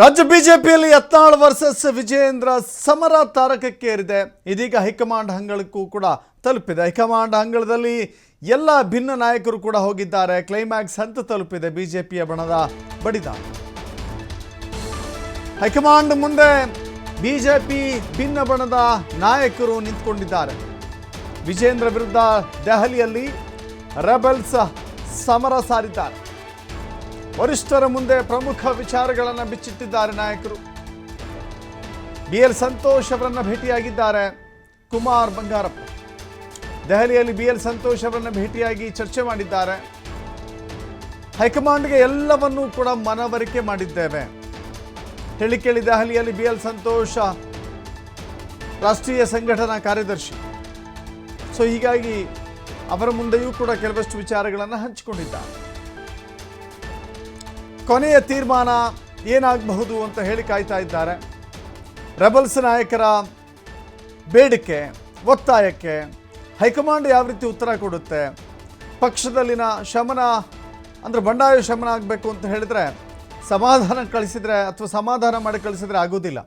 ರಾಜ್ಯ ಬಿಜೆಪಿಯಲ್ಲಿ ಯತ್ನಾಳ್ ವರ್ಸಸ್ ವಿಜಯೇಂದ್ರ ಸಮರ ತಾರಕಕ್ಕೇರಿದೆ. ಇದೀಗ ಹೈಕಮಾಂಡ್ ಹಂಗಳಕ್ಕೂ ಕೂಡ ತಲುಪಿದೆ. ಹೈಕಮಾಂಡ್ ಅಂಗಳದಲ್ಲಿ ಎಲ್ಲ ಭಿನ್ನ ನಾಯಕರು ಕೂಡ ಹೋಗಿದ್ದಾರೆ. ಕ್ಲೈಮ್ಯಾಕ್ಸ್ ಹಂತ ತಲುಪಿದೆ ಬಿಜೆಪಿಯ ಬಣದ ಬಡಿದ ಹೈಕಮಾಂಡ್ ಮುಂದೆ ಬಿಜೆಪಿ ಭಿನ್ನ ಬಣದ ನಾಯಕರು ನಿಂತ್ಕೊಂಡಿದ್ದಾರೆ. ವಿಜೇಂದ್ರ ವಿರುದ್ಧ ದೆಹಲಿಯಲ್ಲಿ ರೆಬಲ್ಸ್ ಸಮರ ಸಾರಿದ್ದಾರೆ. ವರಿಷ್ಠರ ಮುಂದೆ ಪ್ರಮುಖ ವಿಚಾರಗಳನ್ನು ಬಿಚ್ಚಿಟ್ಟಿದ್ದಾರೆ ನಾಯಕರು. ಬಿ ಎಲ್ ಸಂತೋಷ್ ಅವರನ್ನು ಭೇಟಿಯಾಗಿದ್ದಾರೆ ಕುಮಾರ್ ಬಂಗಾರಪ್ಪ. ದೆಹಲಿಯಲ್ಲಿ ಬಿ ಎಲ್ ಸಂತೋಷ್ ಅವರನ್ನು ಭೇಟಿಯಾಗಿ ಚರ್ಚೆ ಮಾಡಿದ್ದಾರೆ. ಹೈಕಮಾಂಡ್ಗೆ ಎಲ್ಲವನ್ನೂ ಕೂಡ ಮನವರಿಕೆ ಮಾಡಿದ್ದೇವೆ. ಹೇಳಿ ಕೇಳಿ ದೆಹಲಿಯಲ್ಲಿ ಬಿ ಎಲ್ ಸಂತೋಷ ರಾಷ್ಟ್ರೀಯ ಸಂಘಟನಾ ಕಾರ್ಯದರ್ಶಿ. ಸೊ ಹೀಗಾಗಿ ಅವರ ಮುಂದೆಯೂ ಕೂಡ ಕೆಲವಷ್ಟು ವಿಚಾರಗಳನ್ನು ಹಂಚಿಕೊಂಡಿದ್ದಾರೆ. ಕೊನೆಯ ತೀರ್ಮಾನ ಏನಾಗಬಹುದು ಅಂತ ಹೇಳಿ ಕಾಯ್ತಾ ಇದ್ದಾರೆ. ರೆಬಲ್ಸ್ ನಾಯಕರ ಬೇಡಿಕೆ, ಒತ್ತಾಯಕ್ಕೆ ಹೈಕಮಾಂಡ್ ಯಾವ ರೀತಿ ಉತ್ತರ ಕೊಡುತ್ತೆ? ಪಕ್ಷದಲ್ಲಿನ ಶಮನ, ಅಂದರೆ ಬಂಡಾಯ ಶಮನ ಆಗಬೇಕು ಅಂತ ಹೇಳಿದರೆ ಸಮಾಧಾನ ಕಳಿಸಿದರೆ ಅಥವಾ ಸಮಾಧಾನ ಮಾಡಿ ಕಳಿಸಿದರೆ ಆಗೋದಿಲ್ಲ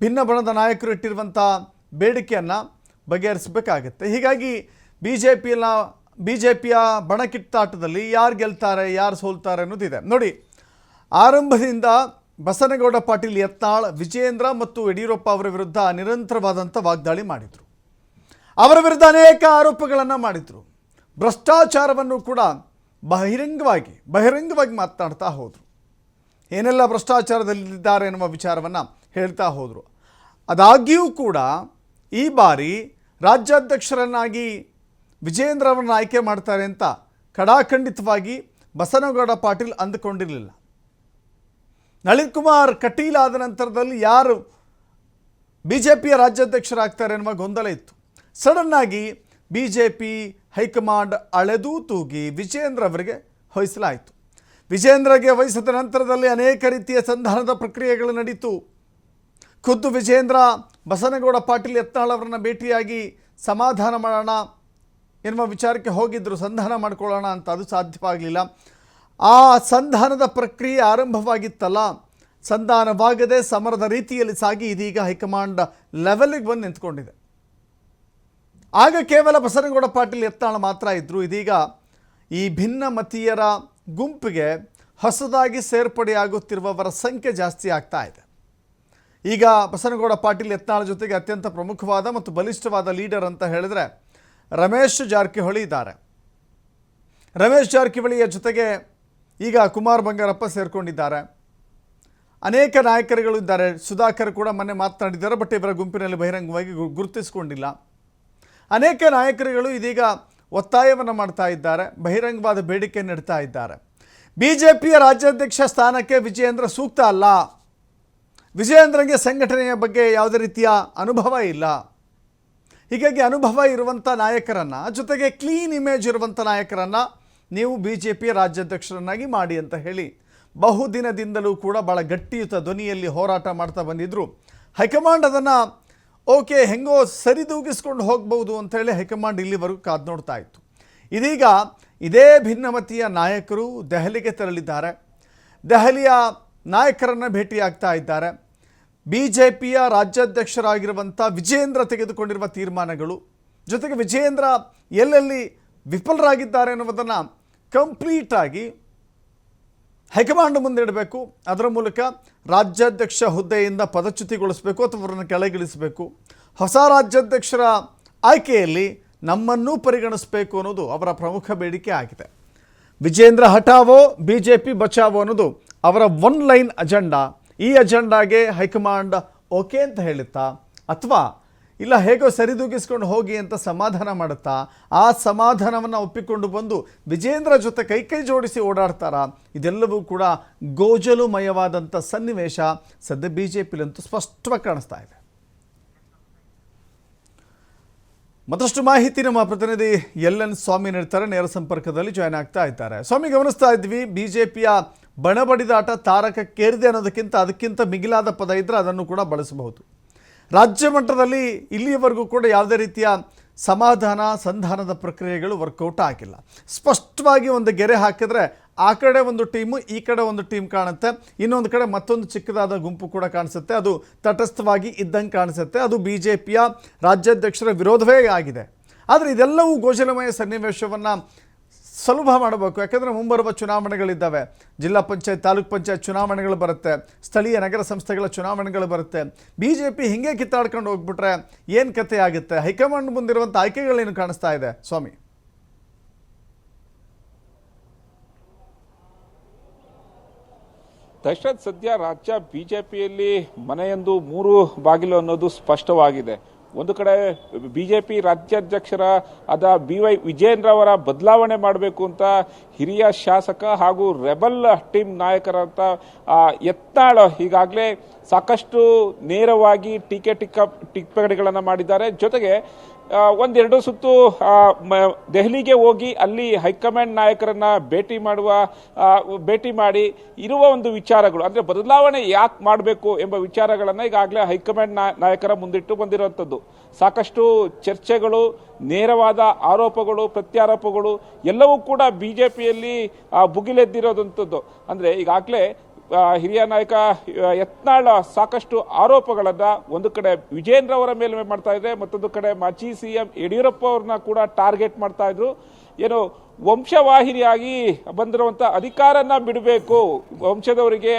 ಭಿನ್ನ ಬಣದ ನಾಯಕರು ಇಟ್ಟಿರುವಂಥ ಬೇಡಿಕೆಯನ್ನು ಬಗೆಹರಿಸಬೇಕಾಗತ್ತೆ. ಹೀಗಾಗಿ ಬಿ ಜೆ ಪಿಯ ಬಿ ಜೆ ಪಿಯ ಬಣಕಿಟ್ಟಾಟದಲ್ಲಿ ಯಾರು ಗೆಲ್ತಾರೆ, ಯಾರು ಸೋಲ್ತಾರೆ ಅನ್ನೋದಿದೆ. ನೋಡಿ, ಆರಂಭದಿಂದ ಬಸನಗೌಡ ಪಾಟೀಲ್ ಯತ್ನಾಳ್, ವಿಜಯೇಂದ್ರ ಮತ್ತು ಯಡಿಯೂರಪ್ಪ ಅವರ ವಿರುದ್ಧ ನಿರಂತರವಾದಂಥ ವಾಗ್ದಾಳಿ ಮಾಡಿದರು. ಅವರ ವಿರುದ್ಧ ಅನೇಕ ಆರೋಪಗಳನ್ನು ಮಾಡಿದರು. ಭ್ರಷ್ಟಾಚಾರವನ್ನು ಕೂಡ ಬಹಿರಂಗವಾಗಿ ಬಹಿರಂಗವಾಗಿ ಮಾತನಾಡ್ತಾ ಹೋದರು. ಏನೆಲ್ಲ ಭ್ರಷ್ಟಾಚಾರದಲ್ಲಿದ್ದಾರೆ ಎನ್ನುವ ವಿಚಾರವನ್ನು ಹೇಳ್ತಾ ಹೋದರು. ಅದಾಗ್ಯೂ ಕೂಡ ಈ ಬಾರಿ ರಾಜ್ಯಾಧ್ಯಕ್ಷರನ್ನಾಗಿ ವಿಜೇಂದ್ರ ಅವರನ್ನು ಆಯ್ಕೆ ಮಾಡ್ತಾರೆ ಅಂತ ಕಡಾಖಂಡಿತವಾಗಿ ಬಸನಗೌಡ ಪಾಟೀಲ್ ಅಂದುಕೊಂಡಿರಲಿಲ್ಲ. ನಳಿನ್ ಕುಮಾರ್ ಕಟೀಲ್ ನಂತರದಲ್ಲಿ ಯಾರು ಬಿ ಜೆ ಪಿಯ ರಾಜ್ಯಾಧ್ಯಕ್ಷರಾಗ್ತಾರೆ ಎನ್ನುವ ಗೊಂದಲ ಇತ್ತು. ಸಡನ್ನಾಗಿ B J P high command ಅಳೆದೂ ತೂಗಿ ವಿಜೇಂದ್ರ ಅವರಿಗೆ ವಹಿಸಲಾಯಿತು ವಿಜೇಂದ್ರಗೆ ವಹಿಸಿದ ನಂತರದಲ್ಲಿ ಅನೇಕ ರೀತಿಯ ಸಂಧಾನದ ಪ್ರಕ್ರಿಯೆಗಳು ನಡೀತು. ಖುದ್ದು ವಿಜೇಂದ್ರ ಬಸನಗೌಡ ಪಾಟೀಲ್ ಯತ್ನಾಳ್ ಅವರನ್ನು ಭೇಟಿಯಾಗಿ ಸಮಾಧಾನ ಮಾಡೋಣ ಎನ್ನುವ ವಿಚಾರಕ್ಕೆ ಹೋಗಿದ್ದರು ಸಂಧಾನ ಮಾಡ್ಕೊಳ್ಳೋಣ ಅಂತ ಅದು ಸಾಧ್ಯವಾಗಲಿಲ್ಲ. ಆ ಸಂಧಾನದ ಪ್ರಕ್ರಿಯೆ ಆರಂಭವಾಗಿತ್ತಲ್ಲ, ಸಂಧಾನವಾಗದೆ ಸಮರದ ರೀತಿಯಲ್ಲಿ ಸಾಗಿ ಇದೀಗ ಹೈಕಮಾಂಡ್ ಲೆವೆಲ್ಗೆ ಬಂದು ನಿಂತ್ಕೊಂಡಿದೆ. ಆಗ ಕೇವಲ ಬಸನಗೌಡ ಪಾಟೀಲ್ ಎತ್ತಾಳ ಮಾತ್ರ ಇದ್ದರು ಇದೀಗ ಈ ಭಿನ್ನ ಮತೀಯರ ಗುಂಪಿಗೆ ಹೊಸದಾಗಿ ಸೇರ್ಪಡೆಯಾಗುತ್ತಿರುವವರ ಸಂಖ್ಯೆ ಜಾಸ್ತಿ ಆಗ್ತಾ ಇದೆ. ಈಗ ಬಸನಗೌಡ ಪಾಟೀಲ್ ಯತ್ನಾಳ್ ಜೊತೆಗೆ ಅತ್ಯಂತ ಪ್ರಮುಖವಾದ ಮತ್ತು ಬಲಿಷ್ಠವಾದ ಲೀಡರ್ ಅಂತ ಹೇಳಿದ್ರೆ ರಮೇಶ್ ಜಾರಕಿಹೊಳಿ ಇದ್ದಾರೆ. ರಮೇಶ್ ಜಾರಕಿಹೊಳಿಯ ಜೊತೆಗೆ ಈಗ ಕುಮಾರ್ ಬಂಗಾರಪ್ಪ ಸೇರಿಕೊಂಡಿದ್ದಾರೆ. ಅನೇಕ ನಾಯಕರುಗಳು ಇದ್ದಾರೆ. ಸುಧಾಕರ್ ಕೂಡ ಮೊನ್ನೆ ಮಾತನಾಡಿದ್ದಾರೆ, ಬಟ್ ಇವರ ಗುಂಪಿನಲ್ಲಿ ಬಹಿರಂಗವಾಗಿ ಗುರುತಿಸಿಕೊಂಡಿಲ್ಲ. ಅನೇಕ ನಾಯಕರುಗಳು ಇದೀಗ ಒತ್ತಾಯವನ್ನು ಮಾಡ್ತಾ ಇದ್ದಾರೆ, ಬಹಿರಂಗವಾದ ಬೇಡಿಕೆ ನೀಡ್ತಾ ಇದ್ದಾರೆ. ಬಿ ಜೆ ಪಿಯ ರಾಜ್ಯಾಧ್ಯಕ್ಷ ಸ್ಥಾನಕ್ಕೆ ವಿಜಯೇಂದ್ರ ಸೂಕ್ತ ಅಲ್ಲ. ವಿಜಯೇಂದ್ರಗೆ ಸಂಘಟನೆಯ ಬಗ್ಗೆ ಯಾವುದೇ ರೀತಿಯ ಅನುಭವ ಇಲ್ಲ. ಹೀಗಾಗಿ ಅನುಭವ ಇರುವಂಥ ನಾಯಕರನ್ನು, ಜೊತೆಗೆ ಕ್ಲೀನ್ ಇಮೇಜ್ ಇರುವಂಥ ನಾಯಕರನ್ನು ನೀವು ಬಿ ಜೆ ಪಿ ರಾಜ್ಯಾಧ್ಯಕ್ಷರನ್ನಾಗಿ ಮಾಡಿ ಅಂತ ಹೇಳಿ, ಬಹುದಿನದಿಂದಲೂ ಕೂಡ ಭಾಳ ಗಟ್ಟಿಯುತ ಧ್ವನಿಯಲ್ಲಿ ಹೋರಾಟ ಮಾಡ್ತಾ ಬಂದಿದ್ದರು ಹೈಕಮಾಂಡ್ ಅದನ್ನು, ಓಕೆ, ಹೆಂಗೋ ಸರಿದೂಗಿಸ್ಕೊಂಡು ಹೋಗ್ಬೋದು ಅಂತೇಳಿ ಹೈಕಮಾಂಡ್ ಇಲ್ಲಿವರೆಗೂ ಕಾದು ನೋಡ್ತಾ ಇತ್ತು. ಇದೀಗ ಇದೇ ಭಿನ್ನಮತಿಯ ನಾಯಕರು ದೆಹಲಿಗೆ ತೆರಳಿದ್ದಾರೆ. ದೆಹಲಿಯ ನಾಯಕರನ್ನು ಭೇಟಿಯಾಗ್ತಾ ಇದ್ದಾರೆ. ಬಿ ಜೆ ಪಿಯ ರಾಜ್ಯಾಧ್ಯಕ್ಷರಾಗಿರುವಂಥ ವಿಜೇಂದ್ರ ತೆಗೆದುಕೊಂಡಿರುವ ತೀರ್ಮಾನಗಳು, ಜೊತೆಗೆ ವಿಜಯೇಂದ್ರ ಎಲ್ಲೆಲ್ಲಿ ವಿಫಲರಾಗಿದ್ದಾರೆ ಅನ್ನುವುದನ್ನು ಕಂಪ್ಲೀಟಾಗಿ ಹೈಕಮಾಂಡ್ ಮುಂದಿಡಬೇಕು. ಅದರ ಮೂಲಕ ರಾಜ್ಯಾಧ್ಯಕ್ಷ ಹುದ್ದೆಯಿಂದ ಪದಚ್ಯುತಿಗೊಳಿಸಬೇಕು ಅಥವಾ ಅವರನ್ನು ಕೆಳಗಿಳಿಸಬೇಕು. ಹೊಸ ರಾಜ್ಯಾಧ್ಯಕ್ಷರ ಆಯ್ಕೆಯಲ್ಲಿ ನಮ್ಮನ್ನೂ ಪರಿಗಣಿಸಬೇಕು ಅನ್ನೋದು ಅವರ ಪ್ರಮುಖ ಬೇಡಿಕೆ ಆಗಿದೆ. ವಿಜೇಂದ್ರ ಹಠಾವೋ ಬಿ ಜೆ ಬಚಾವೋ ಅನ್ನೋದು ಅವರ ಒನ್ ಲೈನ್ ಅಜೆಂಡಾ ಈ ಅಜೆಂಡಾಗೆ ಹೈಕಮಾಂಡ್ ಓಕೆ ಅಂತ ಹೇಳುತ್ತಾ? ಅಥವಾ, ಇಲ್ಲ ಹೇಗೋ ಸರಿದೂಗಿಸ್ಕೊಂಡು ಹೋಗಿ ಅಂತ ಸಮಾಧಾನ ಮಾಡುತ್ತಾ? ಆ ಸಮಾಧಾನವನ್ನು ಒಪ್ಪಿಕೊಂಡು ಬಂದು ವಿಜೇಂದ್ರ ಜೊತೆ ಕೈ ಕೈ ಜೋಡಿಸಿ ಓಡಾಡ್ತಾರಾ? ಇದೆಲ್ಲವೂ ಕೂಡ ಗೋಜಲುಮಯವಾದಂಥ ಸನ್ನಿವೇಶ ಸದ್ಯ ಬಿ ಜೆ ಪಿಲಂತೂ ಸ್ಪಷ್ಟವಾಗಿ ಕಾಣಿಸ್ತಾ ಇದೆ. ಮತ್ತಷ್ಟು ಮಾಹಿತಿ ನಮ್ಮ ಪ್ರತಿನಿಧಿ ಎಲ್ ಎನ್ ಸ್ವಾಮಿ ನೀಡ್ತಾರೆ ನೇರ ಸಂಪರ್ಕದಲ್ಲಿ ಜಾಯ್ನ್ ಆಗ್ತಾ ಇದ್ದಾರೆ. ಸ್ವಾಮಿ, ಗಮನಿಸ್ತಾ ಇದ್ವಿ ಬಿ ಜೆ ಪಿಯ ಬಣಬಡಿದಾಟ ತಾರಕಕ್ಕೇರಿದೆ ಅನ್ನೋದಕ್ಕಿಂತ ಅದಕ್ಕಿಂತ ಮಿಗಿಲಾದ ಪದ ಇದ್ದರೆ ಅದನ್ನು ಕೂಡ ಬಳಸಬಹುದು. ರಾಜ್ಯ ಮಟ್ಟದಲ್ಲಿ ಇಲ್ಲಿಯವರೆಗೂ ಕೂಡ ಯಾವುದೇ ರೀತಿಯ ಸಮಾಧಾನ, ಸಂಧಾನದ ಪ್ರಕ್ರಿಯೆಗಳು ವರ್ಕೌಟ್ ಆಗಿಲ್ಲ. ಸ್ಪಷ್ಟವಾಗಿ ಒಂದು ಗೆರೆ ಹಾಕಿದ್ರೆ ಆ ಕಡೆ ಒಂದು ಟೀಮು, ಈ ಕಡೆ ಒಂದು ಟೀಮ್ ಕಾಣುತ್ತೆ. ಇನ್ನೊಂದು ಕಡೆ ಮತ್ತೊಂದು ಚಿಕ್ಕದಾದ ಗುಂಪು ಕೂಡ ಕಾಣಿಸುತ್ತೆ. ಅದು ತಟಸ್ಥವಾಗಿ ಇದ್ದಂಗೆ ಕಾಣಿಸುತ್ತೆ. ಅದು ಬಿ ಜೆ ಪಿಯ ರಾಜ್ಯಾಧ್ಯಕ್ಷರ ವಿರೋಧವೇ ಆಗಿದೆ. ಆದರೆ ಇದೆಲ್ಲವೂ ಗೋಚರಮಯ ಸನ್ನಿವೇಶವನ್ನು ಸುಲಭ ಮಾಡಬೇಕು. ಯಾಕೆಂದರೆ ಮುಂಬರುವ ಚುನಾವಣೆಗಳಿದ್ದಾವೆ. ಜಿಲ್ಲಾ ಪಂಚಾಯತ್, ತಾಲೂಕು ಪಂಚಾಯತ್ ಚುನಾವಣೆಗಳು ಬರುತ್ತೆ. ಸ್ಥಳೀಯ ನಗರ ಸಂಸ್ಥೆಗಳ ಚುನಾವಣೆಗಳು ಬರುತ್ತೆ. ಬಿ ಜೆ ಪಿ ಹಿಂಗೆ ಕಿತ್ತಾಡ್ಕೊಂಡು ಹೋಗ್ಬಿಟ್ರೆ ಏನು ಕತೆ ಆಗುತ್ತೆ? ಹೈಕಮಾಂಡ್ ಮುಂದಿರುವಂಥ ಆಯ್ಕೆಗಳೇನು ಕಾಣಿಸ್ತಾ ಇದೆ? ಸ್ವಾಮಿ. ದಶರಥ್ ಸದ್ಯ ರಾಜ್ಯ ಬಿಜೆಪಿಯಲ್ಲಿ ಮನೆಯೊಂದು ಮೂರು ಬಾಗಿಲು ಅನ್ನೋದು ಸ್ಪಷ್ಟವಾಗಿದೆ. ಒಂದು ಕಡೆ ಬಿ ಜೆ ಪಿ ರಾಜ್ಯಾಧ್ಯಕ್ಷರ ಅದ ಬಿ ವೈ ವಿಜೇಂದ್ರ ಅವರ ಬದಲಾವಣೆ ಮಾಡಬೇಕು ಅಂತ ಹಿರಿಯ ಶಾಸಕ ಹಾಗೂ ರೆಬಲ್ ಟೀಮ್ ನಾಯಕರಂತ ಎತ್ತಾಳ. ಈಗಾಗಲೇ ಸಾಕಷ್ಟು ನೇರವಾಗಿ ಟೀಕೆ ಟಿಕ್ಕ, ಟಿಪ್ಪಣಿಗಳನ್ನು ಮಾಡಿದ್ದಾರೆ. ಜೊತೆಗೆ ಒಂದೆರಡು ಸುತ್ತು ದೆಹಲಿಗೆ ಹೋಗಿ ಅಲ್ಲಿ ಹೈಕಮಾಂಡ್ ನಾಯಕರನ್ನ ಭೇಟಿ ಮಾಡುವ ಭೇಟಿ ಮಾಡಿ ಇರುವ ಒಂದು ವಿಚಾರಗಳು. ಅಂದ್ರೆ ಬದಲಾವಣೆ ಯಾಕೆ ಮಾಡಬೇಕು ಎಂಬ ವಿಚಾರಗಳನ್ನು ಈಗಾಗಲೇ ಹೈಕಮಾಂಡ್ ನಾಯಕರ ಮುಂದಿಟ್ಟು ಬಂದಿರುವಂಥದ್ದು. ಸಾಕಷ್ಟು ಚರ್ಚೆಗಳು, ನೇರವಾದ ಆರೋಪಗಳು, ಪ್ರತ್ಯಾರೋಪಗಳು, ಎಲ್ಲವೂ ಕೂಡ ಬಿಜೆಪಿಯಲ್ಲಿ ಭುಗಿಲೆದ್ದಿರೋದಂಥದ್ದು. ಅಂದ್ರೆ ಈಗಾಗಲೇ ಹಿರಿಯ ನಾಯಕ ಯತ್ನಾಳ ಸಾಕಷ್ಟು ಆರೋಪಗಳನ್ನು ಒಂದು ಕಡೆ ವಿಜೇಂದ್ರ ಅವರ ಮೇಲೆ ಮಾಡ್ತಾ ಇದೆ, ಮತ್ತೊಂದು ಕಡೆ ಮಾಜಿ ಸಿಎಂ ಯಡಿಯೂರಪ್ಪ ಅವ್ರನ್ನ ಕೂಡ ಟಾರ್ಗೆಟ್ ಮಾಡ್ತಾ ಇದ್ರು. ಏನು ವಂಶವಾಹಿನಿಯಾಗಿ ಬಂದಿರುವಂಥ ಅಧಿಕಾರನ ಬಿಡಬೇಕು. ವಂಶದವರಿಗೆ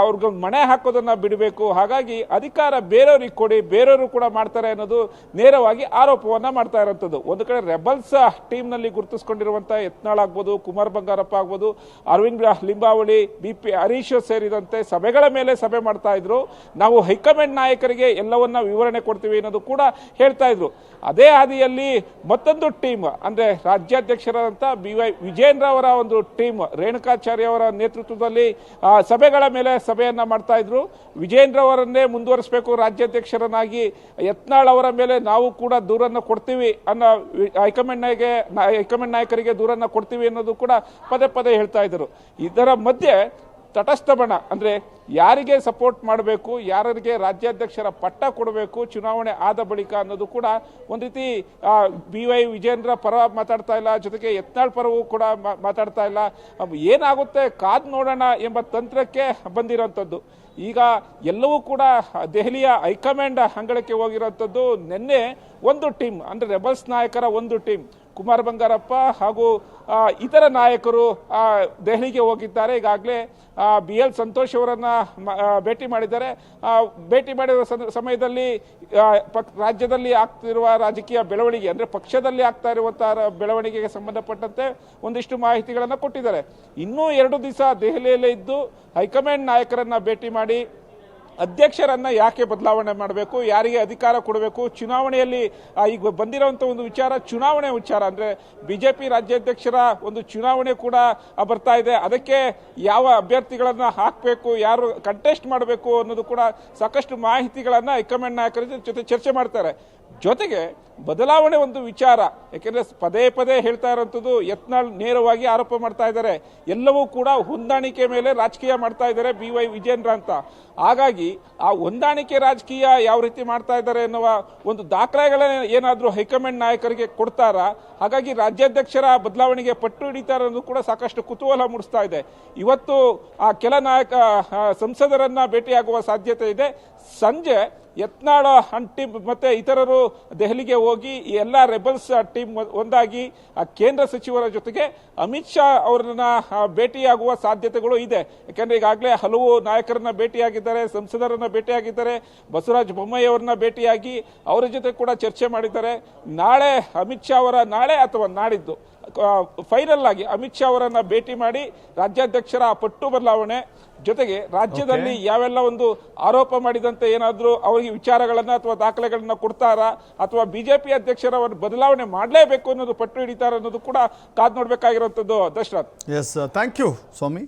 ಅವ್ರಿಗೆ ಮಣೆ ಹಾಕೋದನ್ನು ಬಿಡಬೇಕು. ಹಾಗಾಗಿ ಅಧಿಕಾರ ಬೇರೆಯವ್ರಿಗೆ ಕೊಡಿ, ಬೇರೆಯವರು ಕೂಡ ಮಾಡ್ತಾರೆ ಅನ್ನೋದು ನೇರವಾಗಿ ಆರೋಪವನ್ನು ಮಾಡ್ತಾ ಇರೋಂಥದ್ದು. ಒಂದು ಕಡೆ ರೆಬಲ್ಸ್ ಟೀಮ್ನಲ್ಲಿ ಗುರುತಿಸ್ಕೊಂಡಿರುವಂಥ ಯತ್ನಾಳ್ ಆಗ್ಬೋದು, ಕುಮಾರ್ ಬಂಗಾರಪ್ಪ ಆಗ್ಬೋದು, ಅರವಿಂದ್ ಲಿಂಬಾವಳಿ ಬಿ ಪಿ ಹರೀಶ್ ಸೇರಿದಂತೆ ಸಭೆಗಳ ಮೇಲೆ ಸಭೆ ಮಾಡ್ತಾ ಇದ್ರು. ನಾವು ಹೈಕಮಾಂಡ್ ನಾಯಕರಿಗೆ ಎಲ್ಲವನ್ನ ವಿವರಣೆ ಕೊಡ್ತೀವಿ ಅನ್ನೋದು ಕೂಡ ಹೇಳ್ತಾ ಇದ್ರು. ಅದೇ ಹಾದಿಯಲ್ಲಿ ಮತ್ತೊಂದು ಟೀಮ್, ಅಂದ್ರೆ ರಾಜ್ಯಾಧ್ಯಕ್ಷರಾದಂತ ಬಿ ವೈ ವಿಜೇಂದ್ರ ಅವರ ಒಂದು ಟೀಮ್, ರೇಣುಕಾಚಾರ್ಯ ಅವರ ನೇತೃತ್ವದಲ್ಲಿ ಸಭೆಗಳ ಮೇಲೆ ಸಭೆಯನ್ನು ಮಾಡ್ತಾ ಇದ್ರು. ವಿಜೇಂದ್ರ ಅವರನ್ನೇ ಮುಂದುವರಿಸಬೇಕು, ರಾಜ್ಯಾಧ್ಯಕ್ಷರನ್ನಾಗಿ. ಯತ್ನಾಳ್ ಅವರ ಮೇಲೆ ನಾವು ಕೂಡ ದೂರನ್ನು ಕೊಡ್ತೀವಿ ಅನ್ನೋ ಹೈಕಮಾಂಡ್ ನಾಯಕ ಹೈಕಮಾಂಡ್ ನಾಯಕರಿಗೆ ದೂರನ್ನು ಕೊಡ್ತೀವಿ ಅನ್ನೋದು ಕೂಡ ಪದೇ ಪದೇ ಹೇಳ್ತಾ ಇದ್ರು. ಇದರ ಮಧ್ಯೆ ತಟಸ್ಥ ಬಣ ಅಂದರೆ ಯಾರಿಗೆ ಸಪೋರ್ಟ್ ಮಾಡಬೇಕು, ಯಾರಿಗೆ ರಾಜ್ಯಾಧ್ಯಕ್ಷರ ಪಟ್ಟ ಕೊಡಬೇಕು, ಚುನಾವಣೆ ಆದ ಬಳಿಕ ಅನ್ನೋದು ಕೂಡ ಒಂದು ರೀತಿ ಬಿ ವೈ ವಿಜೇಂದ್ರ ಪರ ಮಾತಾಡ್ತಾ ಇಲ್ಲ, ಜೊತೆಗೆ ಯತ್ನಾಳ್ ಪರವೂ ಕೂಡ ಮಾತಾಡ್ತಾ ಇಲ್ಲ. ಏನಾಗುತ್ತೆ, ಕಾದ್ ನೋಡೋಣ ಎಂಬ ತಂತ್ರಕ್ಕೆ ಬಂದಿರೋಂಥದ್ದು. ಈಗ ಎಲ್ಲವೂ ಕೂಡ ದೆಹಲಿಯ ಹೈಕಮಾಂಡ್ ಅಂಗಳಕ್ಕೆ ಹೋಗಿರೋಂಥದ್ದು. ನಿನ್ನೆ ಒಂದು ಟೀಮ್, ಅಂದರೆ ರೆಬಲ್ಸ್ ನಾಯಕರ ಒಂದು ಟೀಮ್ ಕುಮಾರ್ ಬಂಗಾರಪ್ಪ ಹಾಗೂ ಇತರ ನಾಯಕರು ದೆಹಲಿಗೆ ಹೋಗಿದ್ದಾರೆ. ಈಗಾಗಲೇ ಬಿ ಎಲ್ ಸಂತೋಷ್ ಅವರನ್ನು ಭೇಟಿ ಮಾಡಿದ್ದಾರೆ. ಭೇಟಿ ಮಾಡಿರುವ ಸಂದ- ಸಮಯದಲ್ಲಿ ಪಕ್- ರಾಜ್ಯದಲ್ಲಿ ಆಗ್ತಿರುವ ರಾಜಕೀಯ ಬೆಳವಣಿಗೆ, ಅಂದ್ರೆ ಪಕ್ಷದಲ್ಲಿ ಆಗ್ತಾ ಇರುವಂತಹ ಬೆಳವಣಿಗೆಗೆ ಸಂಬಂಧಪಟ್ಟಂತೆ ಒಂದಿಷ್ಟು ಮಾಹಿತಿಗಳನ್ನು ಕೊಟ್ಟಿದ್ದಾರೆ. ಇನ್ನೂ ಎರಡು ದಿವಸ ದೆಹಲಿಯಲ್ಲೇ ಇದ್ದು, ಹೈಕಮಾಂಡ್ ನಾಯಕರನ್ನ ಭೇಟಿ ಮಾಡಿ ಅಧ್ಯಕ್ಷರನ್ನ ಯಾಕೆ ಬದಲಾವಣೆ ಮಾಡಬೇಕು, ಯಾರಿಗೆ ಅಧಿಕಾರ ಕೊಡಬೇಕು? ಚುನಾವಣೆಯಲ್ಲಿ ಈಗ ಬಂದಿರುವಂತ ಒಂದು ವಿಚಾರ, ಚುನಾವಣೆ ವಿಚಾರ ಅಂದ್ರೆ ಬಿಜೆಪಿ ರಾಜ್ಯಾಧ್ಯಕ್ಷರ ಒಂದು ಚುನಾವಣೆ ಕೂಡ ಬರ್ತಾ ಇದೆ. ಅದಕ್ಕೆ ಯಾವ ಅಭ್ಯರ್ಥಿಗಳನ್ನ ಹಾಕಬೇಕು, ಯಾರು ಕಂಟೆಸ್ಟ್ ಮಾಡಬೇಕು ಅನ್ನೋದು ಕೂಡ ಸಾಕಷ್ಟು ಮಾಹಿತಿಗಳನ್ನ ಹೈಕಮಾಂಡ್ ನಾಯಕರ ಜೊತೆ ಚರ್ಚೆ ಮಾಡ್ತಾರೆ. ಜೊತೆಗೆ ಬದಲಾವಣೆ ಒಂದು ವಿಚಾರ, ಯಾಕೆಂದ್ರೆ ಪದೇ ಪದೇ ಹೇಳ್ತಾ ಇರೋಂಥದ್ದು ಯತ್ನಾಳ್ ನೇರವಾಗಿ ಆರೋಪ ಮಾಡ್ತಾ ಇದ್ದಾರೆ. ಎಲ್ಲವೂ ಕೂಡ ಹೊಂದಾಣಿಕೆ ಮೇಲೆ ರಾಜಕೀಯ ಮಾಡ್ತಾ ಇದ್ದಾರೆ ಬಿ ವೈ ವಿಜೇಂದ್ರ ಅಂತ. ಹಾಗಾಗಿ ಆ ಹೊಂದಾಣಿಕೆ ರಾಜಕೀಯ ಯಾವ ರೀತಿ ಮಾಡ್ತಾ ಇದ್ದಾರೆ ಎನ್ನುವ ಒಂದು ದಾಖಲೆಗಳ ಏನಾದರೂ ಹೈಕಮಾಂಡ್ ನಾಯಕರಿಗೆ ಕೊಡ್ತಾರಾ? ಹಾಗಾಗಿ ರಾಜ್ಯಾಧ್ಯಕ್ಷರ ಬದಲಾವಣೆಗೆ ಪಟ್ಟು ಹಿಡಿತಾರೆ ಅನ್ನೋದು ಕೂಡ ಸಾಕಷ್ಟು ಕುತೂಹಲ ಮೂಡಿಸ್ತಾ ಇದೆ. ಇವತ್ತು ಆ ಕೆಲ ನಾಯಕ ಸಂಸದರನ್ನು ಸಂಸದರನ್ನ ಭೇಟಿಯಾಗುವ ಸಾಧ್ಯತೆ ಇದೆ. ಸಂಜೆ ಯತ್ನಾಳ ಅಂಡ್ ಟೀಮ್ ಮತ್ತೆ ಇತರರು ದೆಹಲಿಗೆ ಹೋಗಿ ಈ ಎಲ್ಲ ರೆಬಲ್ಸ್ ಟೀಮ್ ಒಂದಾಗಿ ಕೇಂದ್ರ ಸಚಿವರ ಜೊತೆಗೆ ಅಮಿತ್ ಶಾ ಅವರನ್ನ ಭೇಟಿಯಾಗುವ ಸಾಧ್ಯತೆಗಳು ಇದೆ. ಯಾಕಂದ್ರೆ ಈಗಾಗಲೇ ಹಲವು ನಾಯಕರನ್ನ ಭೇಟಿಯಾಗಿದ್ದಾರೆ, ಸಂಸದರನ್ನ ಭೇಟಿಯಾಗಿದ್ದಾರೆ, ಬಸವರಾಜ ಬೊಮ್ಮಾಯಿ ಅವರನ್ನ ಭೇಟಿಯಾಗಿ ಅವರ ಜೊತೆ ಕೂಡ ಚರ್ಚೆ ಮಾಡಿದ್ದಾರೆ. ನಾಳೆ ಅಮಿತ್ ಶಾ ಅವರ, ನಾಳೆ ಅಥವಾ ನಾಡಿದ್ದು ಫೈನಲ್ ಆಗಿ ಅಮಿತ್ ಶಾ ಅವರನ್ನು ಭೇಟಿ ಮಾಡಿ ರಾಜ್ಯಾಧ್ಯಕ್ಷರ ಪಟ್ಟು ಬದಲಾವಣೆ ಜೊತೆಗೆ ರಾಜ್ಯದಲ್ಲಿ ಯಾವೆಲ್ಲ ಒಂದು ಆರೋಪ ಮಾಡಿದಂತೆ ಏನಾದರೂ ಅವರಿಗೆ ವಿಚಾರಗಳನ್ನು ಅಥವಾ ದಾಖಲೆಗಳನ್ನು ಕೊಡ್ತಾರಾ ಅಥವಾ ಬಿಜೆಪಿ ಅಧ್ಯಕ್ಷರ ಬದಲಾವಣೆ ಮಾಡಲೇಬೇಕು ಅನ್ನೋದು ಪಟ್ಟು ಹಿಡಿತಾರ ಅನ್ನೋದು ಕೂಡ ಕಾದ್ ನೋಡ್ಬೇಕಾಗಿರುವಂತದ್ದು Dasharath. S thank you Swami.